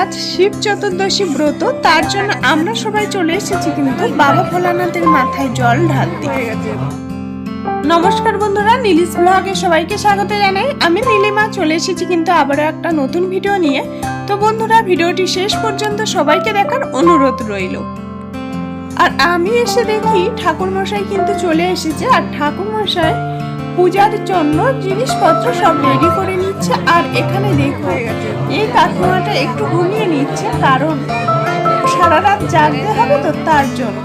আজ শিব চতুর্দশী ব্রত, তার জন্য আমরা সবাই চলে এসেছি কিন্তু বাবা ভোলানাথের মাথায় জল ঢালতে। নমস্কার বন্ধুরা নীলিশ ব্লগে সবাইকে স্বাগত জানাই। আমি নীলিমা, চলে এসেছি কিন্তু আবারও একটা নতুন ভিডিও নিয়ে। তো বন্ধুরা, ভিডিওটি শেষ পর্যন্ত সবাইকে দেখার অনুরোধ রইল। আর আমি এসে দেখি ঠাকুর মশাই কিন্তু চলে এসেছে, আর ঠাকুর মশাই পূজার জন্য জিনিসপত্র সব রেডি করে নিচ্ছে। আর এখানে দেখো, এই কাকিমাটা একটু ঘুমিয়ে নিচ্ছে, কারণ সারা রাত জাগতে হবে তো তার জন্য।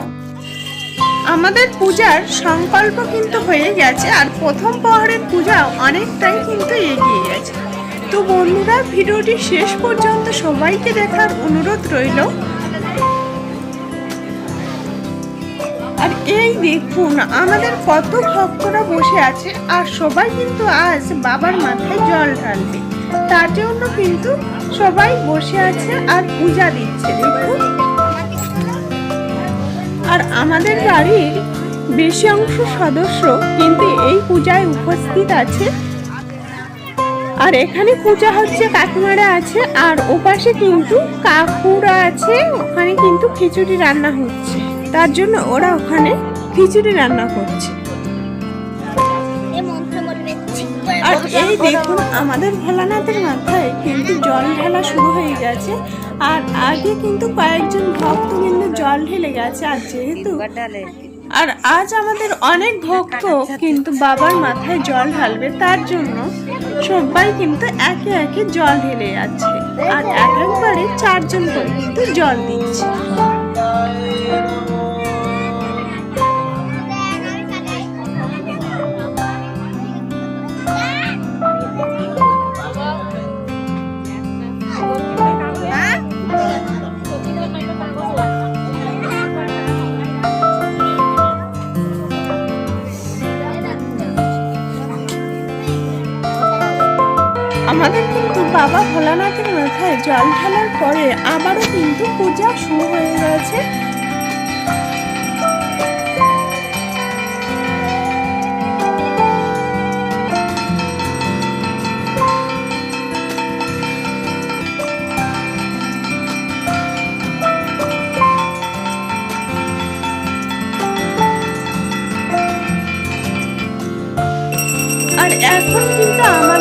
আমাদের পূজার সংকল্প কিন্তু হয়ে গেছে, আর প্রথম প্রহরের পূজা অনেকটাই কিন্তু এগিয়ে গেছে। তো বন্ধুরা, ভিডিওটি শেষ পর্যন্ত সবাইকে দেখার অনুরোধ রইল। আর এই দেখুন, আমাদের কত ভক্তরা বসে আছে আর সবাই কিন্তু আজ বাবার মাথায় জল ঢালবে। তার জন্য কিন্তু সবাই বসে আছে আর পূজা দিচ্ছে, দেখুন। আর আমাদের বাড়ির বেশি অংশ সদস্য কিন্তু এই পূজায় উপস্থিত আছে। আর এখানে পূজা হচ্ছে, কাকিমারা আছে, আর ওপাশে কিন্তু কাকুরা আছে, ওখানে কিন্তু খিচুড়ি রান্না হচ্ছে। তার জন্য ওরা ওখানে খিচুড়ি রান্না করছে। আর এই দেখুন আমাদের ভোলানাথের মাথায় কিন্তু জল ঢালা শুরু হয়ে গেছে। আর আগে কিন্তু কয়েকজন ভক্ত কিন্তু জল ঢেলে গেছে আর যেহেতু আর আজ আমাদের অনেক ভক্ত কিন্তু বাবার মাথায় জল ঢালবে তার জন্য সবাই কিন্তু একে একে জল ঢেলে যাচ্ছে। আর এক একবারে চারজন করে কিন্তু জল দিচ্ছে। আমাদের কিন্তু বাবা ভোলানাথের মাথায় জল ঢালার পরে আবারও কিন্তু পূজা শুরু হয়ে গেছে। এখন কিন্তু আমাদের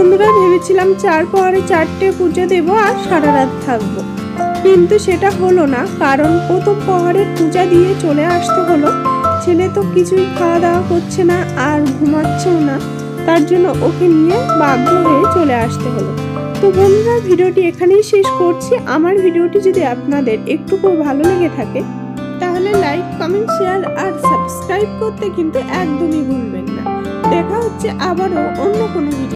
বন্ধুরা, ভেবেছিলাম চার পরে চারটে পুজো দেব আর সারা রাত থাকব। কিন্তু সেটা হলো না, কারণ প্রথম পহাড়ের পূজা দিয়ে চলে আসতে হলো। ছেলে তো কিছুই খাওয়া দাওয়া করছে না আর ঘুমাচ্ছেও না। তার জন্য ওকে নিয়ে বাধ্য হয়ে চলে আসতে হলো। তো বন্ধুরা, ভিডিওটি এখানেই শেষ করছি। আমার ভিডিওটি যদি আপনাদের একটুকু ভালো লেগে থাকে, তাহলে লাইক, কমেন্ট, শেয়ার আর সাবস্ক্রাইব করতে কিন্তু একদমই ভুলবেন না। দেখা হচ্ছে আবারও অন্য কোনো ভিডিও